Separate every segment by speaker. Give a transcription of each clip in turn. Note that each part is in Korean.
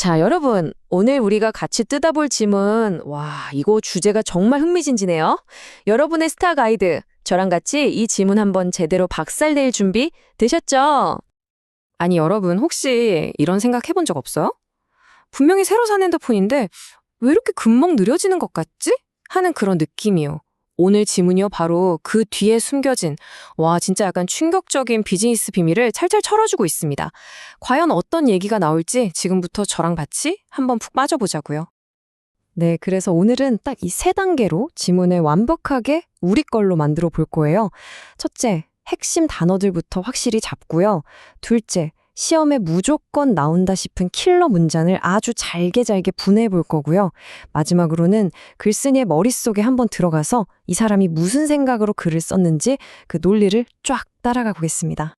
Speaker 1: 자, 여러분. 오늘 우리가 같이 뜯어볼 짐은, 와, 이거 주제가 정말 흥미진진해요. 여러분의 스타 가이드, 저랑 같이 이 지문 한번 제대로 박살낼 준비 되셨죠?
Speaker 2: 아니, 여러분, 혹시 이런 생각 해본 적 없어요? 분명히 새로 산 핸드폰인데 왜 이렇게 금방 느려지는 것 같지? 하는 그런 느낌이요. 오늘 지문이요, 바로 그 뒤에 숨겨진, 와, 진짜 약간 충격적인 비즈니스 비밀을 찰찰 철어주고 있습니다. 과연 어떤 얘기가 나올지 지금부터 저랑 같이 한번 푹 빠져보자고요. 네, 그래서 오늘은 딱 이 세 단계로 지문을 완벽하게 우리 걸로 만들어 볼 거예요. 첫째, 핵심 단어들부터 확실히 잡고요. 둘째, 시험에 무조건 나온다 싶은 킬러 문장을 아주 잘게 잘게 분해해 볼 거고요. 마지막으로는 글쓴이의 머릿속에 한번 들어가서 이 사람이 무슨 생각으로 글을 썼는지 그 논리를 쫙 따라가 보겠습니다.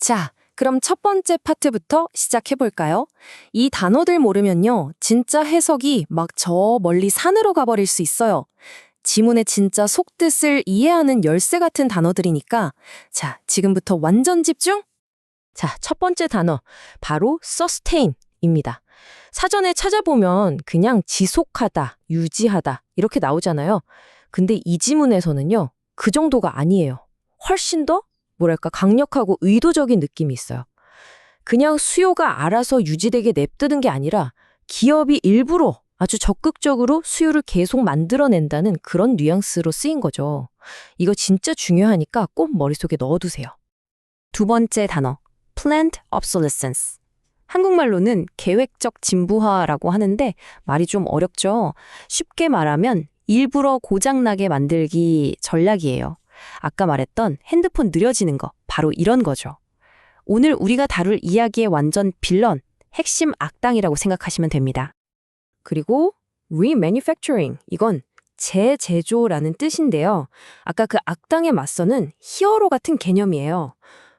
Speaker 2: 자, 그럼 첫 번째 파트부터 시작해 볼까요? 이 단어들 모르면요, 진짜 해석이 막 저 멀리 산으로 가버릴 수 있어요. 지문의 진짜 속뜻을 이해하는 열쇠 같은 단어들이니까, 자, 지금부터 완전 집중! 자, 첫 번째 단어, 바로 sustain입니다. 사전에 찾아보면 그냥 지속하다, 유지하다, 이렇게 나오잖아요. 근데 이 지문에서는요, 그 정도가 아니에요. 훨씬 더, 뭐랄까, 강력하고 의도적인 느낌이 있어요. 그냥 수요가 알아서 유지되게 냅두는 게 아니라 기업이 일부러 아주 적극적으로 수요를 계속 만들어낸다는 그런 뉘앙스로 쓰인 거죠. 이거 진짜 중요하니까 꼭 머릿속에 넣어두세요. 두 번째 단어, planned obsolescence. 한국말로는 계획적 진부화라고 하는데 말이 좀 어렵죠. 쉽게 말하면 일부러 고장나게 만들기 전략이에요. 아까 말했던 핸드폰 느려지는 거, 바로 이런 거죠. 오늘 우리가 다룰 이야기의 완전 빌런, 핵심 악당이라고 생각하시면 됩니다. 그리고 remanufacturing, 이건 재제조라는 뜻인데요. 아까 그 악당에 맞서는 히어로 같은 개념이에요.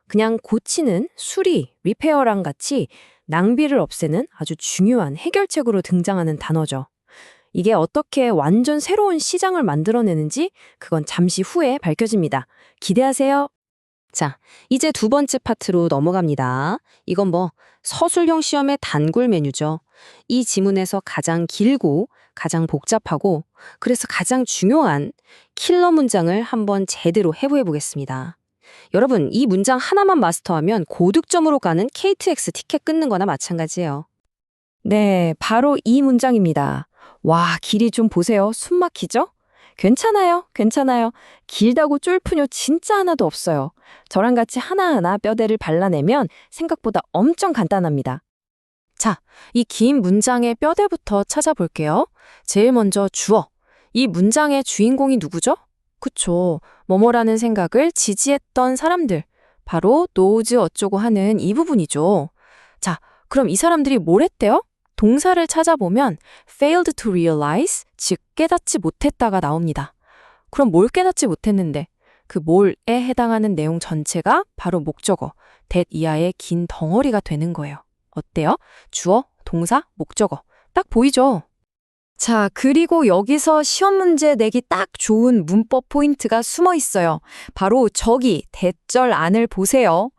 Speaker 2: 그냥 고치는 수리, 리페어랑 같이 낭비를 없애는 아주 중요한 해결책으로 등장하는 단어죠. 이게 어떻게 완전 새로운 시장을 만들어내는지 그건 잠시 후에 밝혀집니다. 기대하세요. 자, 이제 두 번째 파트로 넘어갑니다. 이건 뭐 서술형 시험의 단골 메뉴죠. 이 지문에서 가장 길고 가장 복잡하고 그래서 가장 중요한 킬러 문장을 한번 제대로 해부해 보겠습니다. 여러분, 이 문장 하나만 마스터하면 고득점으로 가는 KTX 티켓 끊는 거나 마찬가지예요. 네, 바로 이 문장입니다. 와, 길이 좀 보세요. 숨 막히죠? 괜찮아요, 괜찮아요. 길다고 쫄푸뇨 진짜 하나도 없어요. 저랑 같이 하나하나 뼈대를 발라내면 생각보다 엄청 간단합니다. 자, 이 긴 문장의 뼈대부터 찾아볼게요. 제일 먼저 주어. 이 문장의 주인공이 누구죠? 그쵸. 뭐뭐라는 생각을 지지했던 사람들. 바로 노즈 어쩌고 하는 이 부분이죠. 자, 그럼 이 사람들이 뭘 했대요? 동사를 찾아보면 failed to realize, 즉 깨닫지 못했다가 나옵니다. 그럼 뭘 깨닫지 못했는데? 그 뭘에 해당하는 내용 전체가 바로 목적어, that 이하의 긴 덩어리가 되는 거예요. 어때요? 주어, 동사, 목적어. 딱 보이죠? 자, 그리고 여기서 시험 문제 내기 딱 좋은 문법 포인트가 숨어 있어요. 바로 저기 대절 안을 보세요.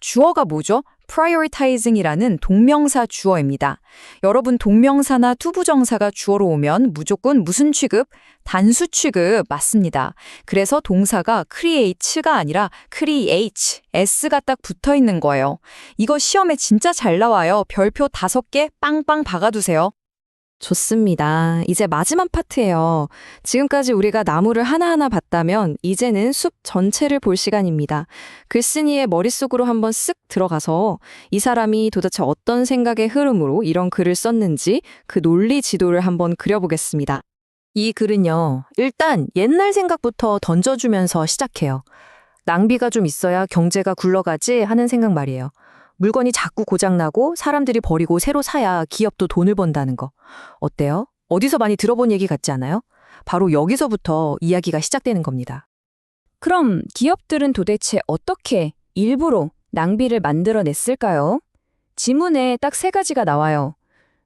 Speaker 2: 주어가 뭐죠? prioritizing이라는 동명사 주어입니다. 여러분 동명사나 투부정사가 주어로 오면 무조건 무슨 취급? 단수 취급 맞습니다. 그래서 동사가 create가 아니라 create, s가 딱 붙어 있는 거예요. 이거 시험에 진짜 잘 나와요. 별표 다섯 개 빵빵 박아두세요. 좋습니다. 이제 마지막 파트예요. 지금까지 우리가 나무를 하나하나 봤다면 이제는 숲 전체를 볼 시간입니다. 글쓴이의 머릿속으로 한번 쓱 들어가서 이 사람이 도대체 어떤 생각의 흐름으로 이런 글을 썼는지 그 논리 지도를 한번 그려보겠습니다. 이 글은요, 일단 옛날 생각부터 던져주면서 시작해요. 낭비가 좀 있어야 경제가 굴러가지 하는 생각 말이에요. 물건이 자꾸 고장나고 사람들이 버리고 새로 사야 기업도 돈을 번다는 거. 어때요? 어디서 많이 들어본 얘기 같지 않아요? 바로 여기서부터 이야기가 시작되는 겁니다. 그럼 기업들은 도대체 어떻게 일부러 낭비를 만들어냈을까요? 지문에 딱 세 가지가 나와요.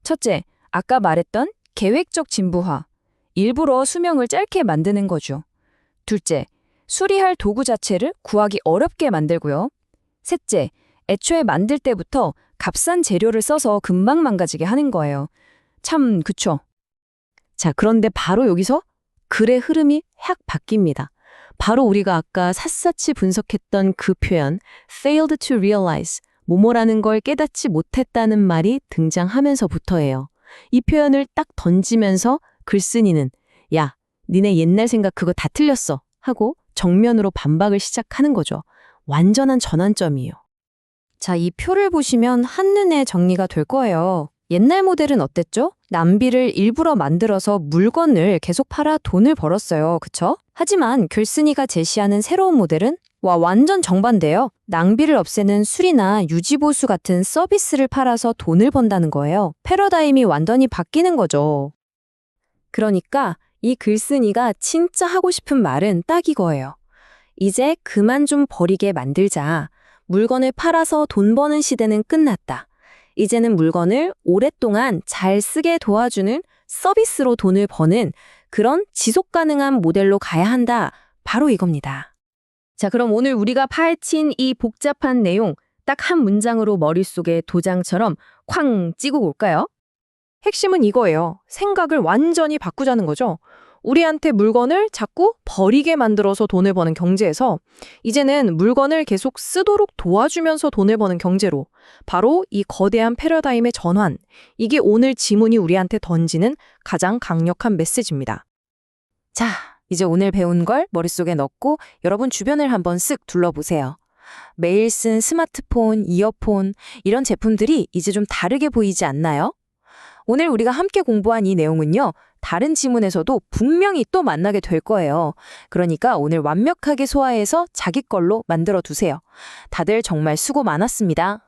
Speaker 2: 첫째, 아까 말했던 계획적 진부화. 일부러 수명을 짧게 만드는 거죠. 둘째, 수리할 도구 자체를 구하기 어렵게 만들고요. 셋째, 애초에 만들 때부터
Speaker 3: 값싼 재료를 써서 금방 망가지게 하는 거예요. 참, 그쵸?
Speaker 1: 자, 그런데 바로 여기서 글의 흐름이 확 바뀝니다. 바로 우리가 아까 샅샅이 분석했던 그 표현 failed to realize 뭐뭐라는 걸 깨닫지 못했다는 말이 등장하면서부터예요. 이 표현을 딱 던지면서 글쓴이는 야, 니네 옛날 생각 그거 다 틀렸어 하고 정면으로 반박을 시작하는 거죠. 완전한 전환점이에요.
Speaker 3: 자, 이 표를 보시면 한눈에 정리가 될 거예요. 옛날 모델은 어땠죠? 낭비를 일부러 만들어서 물건을 계속 팔아 돈을 벌었어요. 그쵸? 하지만 글쓴이가 제시하는 새로운 모델은 와, 완전 정반대예요. 낭비를 없애는 수리나 유지보수 같은 서비스를 팔아서 돈을 번다는 거예요. 패러다임이 완전히 바뀌는 거죠. 그러니까 이 글쓴이가 진짜 하고 싶은 말은 딱 이거예요. 이제 그만 좀 버리게 만들자. 물건을 팔아서 돈 버는 시대는 끝났다. 이제는 물건을 오랫동안 잘 쓰게 도와주는 서비스로 돈을 버는 그런 지속 가능한 모델로 가야 한다. 바로 이겁니다. 자, 그럼 오늘 우리가 파헤친 이 복잡한 내용 딱 한 문장으로 머릿속에 도장처럼 쾅 찍고 올까요?
Speaker 1: 핵심은 이거예요. 생각을 완전히 바꾸자는 거죠. 우리한테 물건을 자꾸 버리게 만들어서 돈을 버는 경제에서 이제는 물건을 계속 쓰도록 도와주면서 돈을 버는 경제로 바로 이 거대한 패러다임의 전환. 이게 오늘 지문이 우리한테 던지는 가장 강력한 메시지입니다.
Speaker 2: 자, 이제 오늘 배운 걸 머릿속에 넣고 여러분 주변을 한번 쓱 둘러보세요. 매일 쓴 스마트폰, 이어폰, 이런 제품들이 이제 좀 다르게 보이지 않나요? 오늘 우리가 함께 공부한 이 내용은요, 다른 지문에서도 분명히 또 만나게 될 거예요. 그러니까 오늘 완벽하게 소화해서 자기 걸로 만들어 두세요. 다들 정말 수고 많았습니다.